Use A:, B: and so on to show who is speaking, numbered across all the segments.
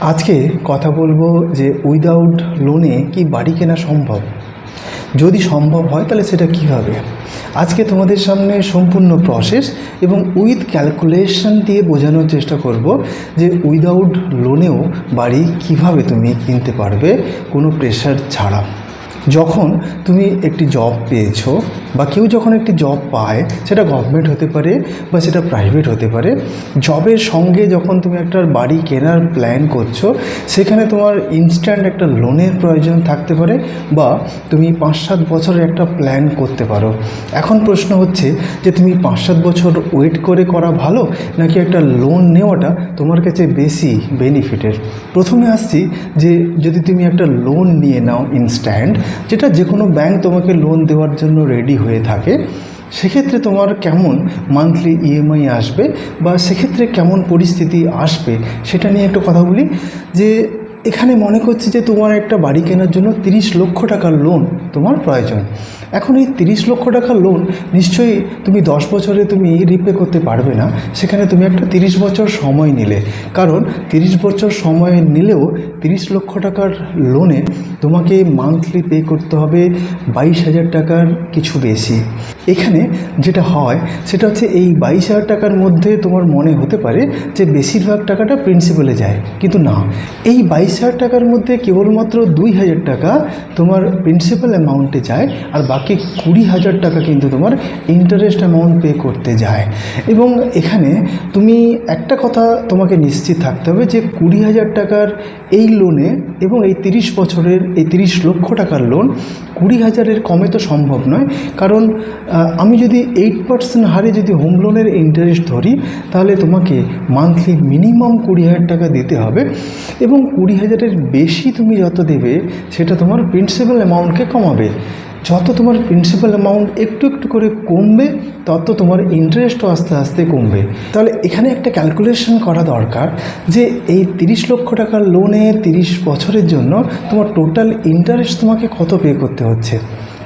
A: আজকে কথা বলব যে উইদাউট লোনে কি বাড়ি কেনা সম্ভব? যদি সম্ভব হয় তাহলে সেটা কীভাবে? আজকে তোমাদের সামনে সম্পূর্ণ প্রসেস এবং উইথ ক্যালকুলেশন দিয়ে বোঝানোর চেষ্টা করব যে উইদাউট লোনেও বাড়ি কীভাবে তুমি কিনতে পারবে কোনো প্রেশার ছাড়া। যখন তুমি একটি জব পেয়েছ বা কেউ যখন একটি জব পায়, সেটা গভর্নমেন্ট হতে পারে বা সেটা প্রাইভেট হতে পারে জবের সঙ্গে যখন তুমি একটা বাড়ি কেনার প্ল্যান করছ, সেখানে তোমার ইনস্ট্যান্ট একটা লোনের প্রয়োজন থাকতে পারে বা তুমি পাঁচ সাত বছরের একটা প্ল্যান করতে পারো। এখন প্রশ্ন হচ্ছে যে তুমি পাঁচ সাত বছর ওয়েট করে করা ভালো, নাকি একটা লোন নেওয়াটা তোমার কাছে বেশি বেনিফিটের প্রথমে আসছি যে যদি তুমি একটা লোন নিয়ে নাও ইনস্ট্যান্ট যেটা যে কোনো ব্যাংক তোমাকে লোন দেওয়ার জন্য রেডি হয়ে থাকে, সেক্ষেত্রে তোমার কেমন মান্থলি ইএমআই আসবে বা সেক্ষেত্রে কেমন পরিস্থিতি আসবে সেটা নিয়ে একটু কথা বলি। যে এখানে মনে করছি যে তোমার একটা বাড়ি কেনার জন্য তিরিশ লক্ষ টাকার লোন তোমার প্রয়োজন। এখন এই তিরিশ লক্ষ টাকার লোন নিশ্চয়ই তুমি দশ বছরে তুমি রিপে করতে পারবে না, সেখানে তুমি একটা তিরিশ বছর সময় নিলে। কারণ তিরিশ বছর সময় নিলেও তিরিশ লক্ষ টাকার লোনে তোমাকে মান্থলি পে করতে হবে বাইশ হাজার টাকার কিছু বেশি। এখানে যেটা হয়, সেটা হচ্ছে এই বাইশ হাজার টাকার মধ্যে তোমার মনে হতে পারে যে বেশিরভাগ টাকাটা প্রিন্সিপালে যায়, কিন্তু না। এই বাইশ হাজার টাকার মধ্যে কেবলমাত্র দুই হাজার টাকা তোমার প্রিন্সিপাল অ্যামাউন্টে যায়, আর বাকি কুড়ি হাজার টাকা কিন্তু তোমার ইন্টারেস্ট অ্যামাউন্ট পে করতে যায়। এবং এখানে তুমি একটা কথা তোমাকে নিশ্চিত থাকতে হবে যে কুড়ি হাজার টাকার এই লোনে এবং এই তিরিশ বছরের, এই তিরিশ লক্ষ টাকার লোন কুড়ি হাজারের কমে তো সম্ভব নয়। কারণ আমি যদি এইট পার্সেন্ট হারে যদি হোম লোনের ইন্টারেস্ট ধরি, তাহলে তোমাকে মান্থলি মিনিমাম কুড়ি হাজার টাকা দিতে হবে এবং কুড়ি হাজারের বেশি তুমি যত দেবে, সেটা তোমার প্রিন্সিপাল অ্যামাউন্টকে কমাবে। যত তোমার প্রিন্সিপাল অ্যামাউন্ট একটু একটু করে কমবে, তত তোমার ইন্টারেস্টও আস্তে আস্তে কমবে। তাহলে এখানে একটা ক্যালকুলেশন করা দরকার যে এই তিরিশ লক্ষ টাকার লোনে তিরিশ বছরের জন্য তোমার টোটাল ইন্টারেস্ট তোমাকে কত পে করতে হচ্ছে?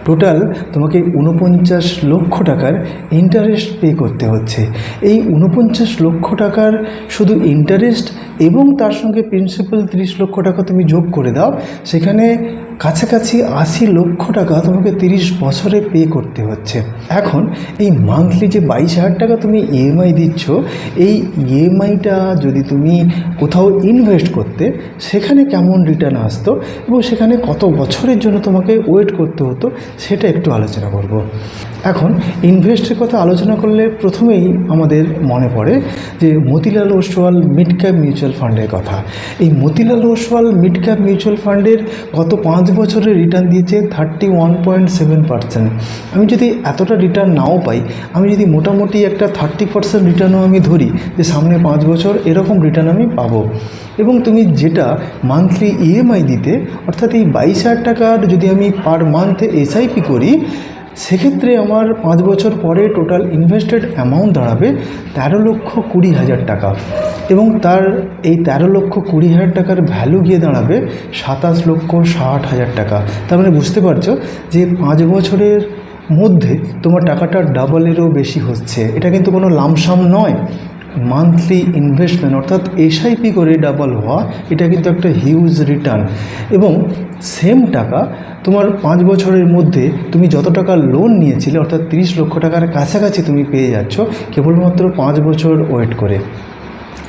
A: টোটাল তোমাকে উনপঞ্চাশ লক্ষ টাকার ইন্টারেস্ট পে করতে হচ্ছে। এই উনপঞ্চাশ লক্ষ টাকার শুধু ইন্টারেস্ট এবং তার সঙ্গে প্রিন্সিপাল তিরিশ লক্ষ টাকা তুমি যোগ করে দাও, সেখানে কাছাকাছি আশি লক্ষ টাকা তোমাকে তিরিশ বছরে পে করতে হচ্ছে। এখন এই মান্থলি যে বাইশ হাজার টাকা তুমি ইএমআই দিচ্ছ, এই ইএমআইটা যদি তুমি কোথাও ইনভেস্ট করতে, সেখানে কেমন রিটার্ন আসতো এবং সেখানে কত বছরের জন্য তোমাকে ওয়েট করতে হতো, সেটা একটু আলোচনা করব। এখন ইনভেস্টের কথা আলোচনা করলে প্রথমেই আমাদের মনে পড়ে যে Motilal Oswal mid cap mutual ফান্ডের কথা। এই Motilal Oswal mid cap mutual ফান্ডের গত পাঁচ বছরের রিটার্ন দিয়েছে thirty one point seven percent আমি যদি এতটা রিটার্ন নাও পাই, আমি যদি মোটামুটি একটা থার্টি পার্সেন্ট রিটার্নও আমি ধরি, যে সামনে পাঁচ বছর এরকম রিটার্ন আমি পাবো। এবং তুমি যেটা মান্থলি ইএমআই দিতে, অর্থাৎ এই বাইশ হাজার টাকার যদি আমি পার মান্থে এসআইপি করি, সেক্ষেত্রে আমার পাঁচ বছর পরে টোটাল ইনভেস্টেড অ্যামাউন্ট দাঁড়াবে তেরো লক্ষ কুড়ি হাজার টাকা। এবং তার এই তেরো লক্ষ কুড়ি হাজার টাকার ভ্যালু গিয়ে দাঁড়াবে সাতাশ লক্ষ ষাট হাজার টাকা। তার মানে বুঝতে পারছ যে পাঁচ বছরের মধ্যে তোমার টাকাটা ডাবলেরও বেশি হচ্ছে। এটা কিন্তু কোনো লামসাম নয়। মান্থলি ইনভেস্টমেন্ট অর্থাৎ এসআইপি করে ডাবল হওয়া, এটা কিন্তু একটা হিউজ রিটার্ন এবং সেম টাকা তোমার পাঁচ বছরের মধ্যে তুমি যত টাকা লোন নিয়েছিলে, অর্থাৎ তিরিশ লক্ষ টাকার কাছাকাছি তুমি পেয়ে যাচ্ছ, কেবলমাত্র পাঁচ বছর ওয়েট করে।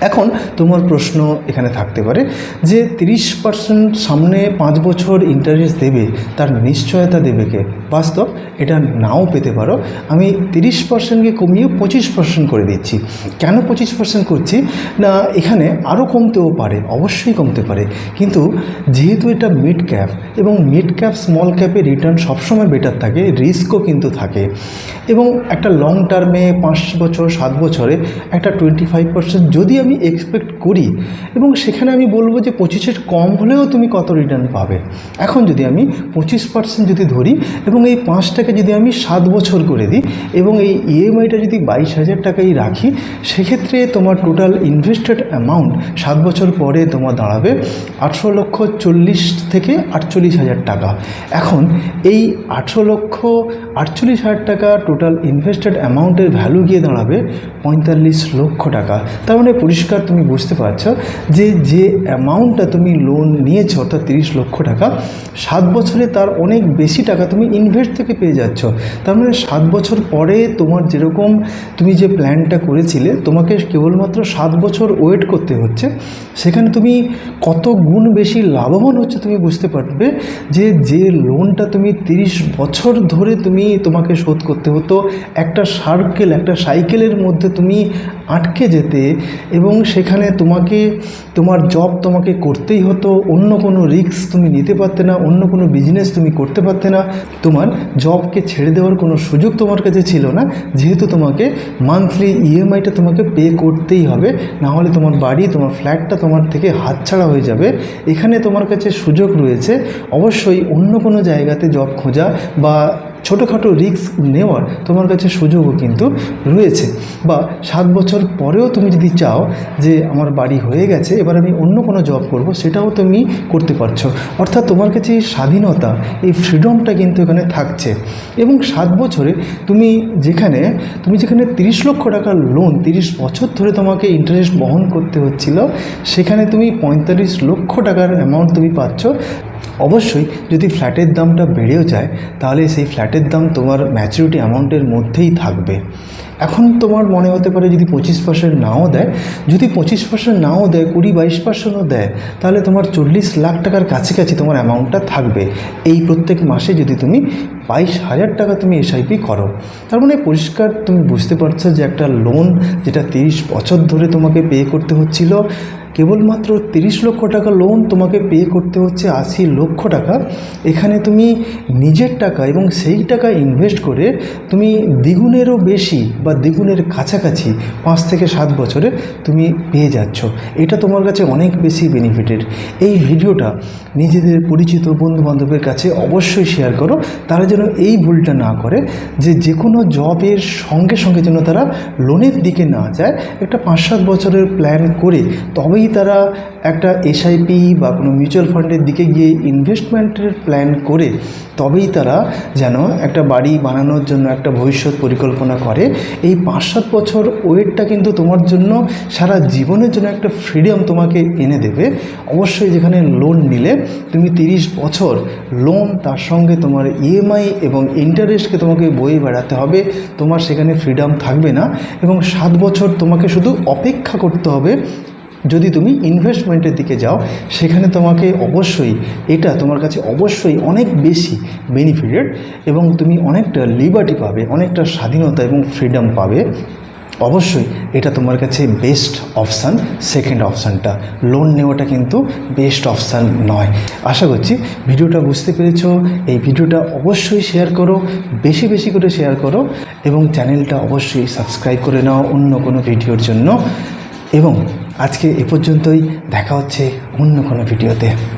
A: এখন তোমার প্রশ্ন এখানে থাকতে পারে যে তিরিশ পার্সেন্ট সামনে পাঁচ বছর ইন্টারেস্ট দেবে, তার নিশ্চয়তা দেবে কে? বাস্তব, এটা নাও পেতে পারো। আমি তিরিশ পার্সেন্টকে কমিয়ে পঁচিশ পার্সেন্ট করে দিচ্ছি। কেন পঁচিশ পার্সেন্ট করছি? না, এখানে আরও কমতেও পারে, অবশ্যই কমতে পারে। কিন্তু যেহেতু এটা মিড ক্যাপ এবং মিড ক্যাপ স্মল ক্যাপে রিটার্ন সবসময় বেটার থাকে রিস্কও কিন্তু থাকে। এবং একটা লং টার্মে পাঁচ বছর, সাত বছরে একটা টোয়েন্টি ফাইভ পার্সেন্ট যদি আমি এক্সপেক্ট করি এবং সেখানে আমি বলব যে পঁচিশের কম হলেও তুমি কত রিটার্ন পাবে। এখন যদি আমি পঁচিশ পার্সেন্ট যদি ধরি এবং এই পাঁচটাকে যদি আমি সাত বছর করে দিই এবং এই ইএমআইটা যদি বাইশ হাজার টাকাই রাখি, সেক্ষেত্রে তোমার টোটাল ইনভেস্টেড অ্যামাউন্ট সাত বছর পরে তোমার দাঁড়াবে আটশো লক্ষ চল্লিশ থেকে আটচল্লিশ হাজার টাকা। এখন এই আটশো লক্ষ আটচল্লিশ হাজার টাকা টোটাল ইনভেস্টেড অ্যামাউন্টের ভ্যালু গিয়ে দাঁড়াবে পঁয়তাল্লিশ লক্ষ টাকা। তার মানে পরিষ্কার তুমি বুঝতে পারছ যে যে অ্যামাউন্টটা তুমি লোন নিয়েছো, অর্থাৎ তিরিশ লক্ষ টাকা, সাত বছরে তার অনেক বেশি টাকা তুমি ইনভেস্ট থেকে পেয়ে যাচ্ছ। তার মানে সাত বছর পরে তোমার যেরকম তুমি যে প্ল্যানটা করেছিলে, তোমাকে কেবলমাত্র সাত বছর ওয়েট করতে হচ্ছে। সেখানে তুমি কত গুণ বেশি লাভবান হচ্ছে তুমি বুঝতে পারবে যে যে লোনটা তুমি তিরিশ বছর ধরে তুমি তোমাকে শোধ করতে হতো, একটা সার্কেল একটা সাইকেলের মধ্যে তুমি আটকে যেতে এবং সেখানে তোমাকে, তোমার জব তোমাকে করতেই হতো, অন্য কোনো রিস্ক তুমি নিতে পারতে না, অন্য কোনো বিজনেস তুমি করতে পারতে না, তোমার জবকে ছেড়ে দেওয়ার কোনো সুযোগ তোমার কাছে ছিল না। যেহেতু তোমাকে মান্থলি ইএমআইটা তোমাকে পে করতেই হবে, না হলে তোমার বাড়ি, তোমার ফ্ল্যাটটা তোমার থেকে হাতছাড়া হয়ে যাবে। এখানে তোমার কাছে সুযোগ রয়েছে, অবশ্যই অন্য কোনো জায়গাতে জব খোঁজা বা ছোটোখাটো রিস্ক নেওয়ার তোমার কাছে সুযোগও কিন্তু রয়েছে। বা সাত বছর পরেও তুমি যদি চাও যে আমার বাড়ি হয়ে গেছে, এবার আমি অন্য কোনো জব করব, সেটাও তুমি করতে পারছ। অর্থাৎ তোমার কাছে এই স্বাধীনতা, এই ফ্রিডমটা কিন্তু এখানে থাকছে। এবং সাত বছরে তুমি যেখানে তুমি যেখানে তিরিশ লক্ষ টাকার লোন তিরিশ বছর ধরে তোমাকে ইন্টারেস্ট বহন করতে হচ্ছিল, সেখানে তুমি পঁয়তাল্লিশ লক্ষ টাকার অ্যামাউন্ট তুমি পাচ্ছ। অবশ্যই যদি ফ্ল্যাটের দামটা বেড়েও যায়, তাহলে সেই ফ্ল্যাটের দাম তোমার ম্যাচুরিটি অ্যামাউন্টের মধ্যেই থাকবে। এখন তোমার মনে হতে পারে যদি পঁচিশ পার্সেন্ট নাও দেয়, যদি পঁচিশ পার্সেন্ট নাও দেয়, কুড়ি বাইশ পার্সেন্টও দেয়, তাহলে তোমার চল্লিশ লাখ টাকার কাছাকাছি তোমার অ্যামাউন্টটা থাকবে। এই প্রত্যেক মাসে যদি তুমি বাইশ হাজার টাকা তুমি এসআইপি করো, তার মানে পরিষ্কার তুমি বুঝতে পারছ যে একটা লোন যেটা তিরিশ বছর ধরে তোমাকে পে করতে হচ্ছিল কেবলমাত্র তিরিশ লক্ষ টাকা লোন তোমাকে পে করতে হচ্ছে আশি লক্ষ টাকা। এখানে তুমি নিজের টাকা এবং সেই টাকা ইনভেস্ট করে তুমি দ্বিগুণেরও বেশি বা দ্বিগুণের কাছাকাছি পাঁচ থেকে সাত বছরে তুমি পেয়ে যাচ্ছ। এটা তোমার কাছে অনেক বেশি বেনিফিটেড এই ভিডিওটা নিজেদের পরিচিত বন্ধু বান্ধবের কাছে অবশ্যই শেয়ার করো। তারা যেন এই ভুলটা না করে যে যে কোনো জবের সঙ্গে সঙ্গে যেন তারা লোনের দিকে না যায়। একটা পাঁচ সাত বছরের প্ল্যান করে তবেই তারা একটা এসআইপি বা কোনো মিউচুয়াল ফান্ডের দিকে গিয়ে ইনভেস্টমেন্টের প্ল্যান করে তবেই তারা যেন একটা বাড়ি বানানোর জন্য একটা ভবিষ্যৎ পরিকল্পনা করে। এই পাঁচ সাত বছর ওয়েটটা কিন্তু তোমার জন্য সারা জীবনের জন্য একটা ফ্রিডম তোমাকে এনে দেবে। অবশ্যই যেখানে লোন নিলে তুমি তিরিশ বছর লোন তার সঙ্গে তোমার ইএমআই এবং ইন্টারেস্টকে তোমাকে বয়ে বেড়াতে হবে। তোমার সেখানে ফ্রিডম থাকবে না এবং সাত বছর তোমাকে শুধু অপেক্ষা করতে হবে যদি তুমি ইনভেস্টমেন্টের দিকে যাও, সেখানে তোমাকে অবশ্যই, এটা তোমার কাছে অবশ্যই অনেক বেশি বেনিফিটেড এবং তুমি অনেকটা লিবার্টি পাবে, অনেকটা স্বাধীনতা এবং ফ্রিডম পাবে। অবশ্যই এটা তোমার কাছে বেস্ট অপশান সেকেন্ড অপশানটা লোন নেওয়াটা কিন্তু বেস্ট অপশান নয়। আশা করছি ভিডিওটা বুঝতে পেরেছ। এই ভিডিওটা অবশ্যই শেয়ার করো, বেশি বেশি করে শেয়ার করো এবং চ্যানেলটা অবশ্যই সাবস্ক্রাইব করে নাও অন্য কোনো ভিডিওর জন্য। এবং আজকে এ পর্যন্তই। দেখা হচ্ছে অন্য কোনো ভিডিওতে।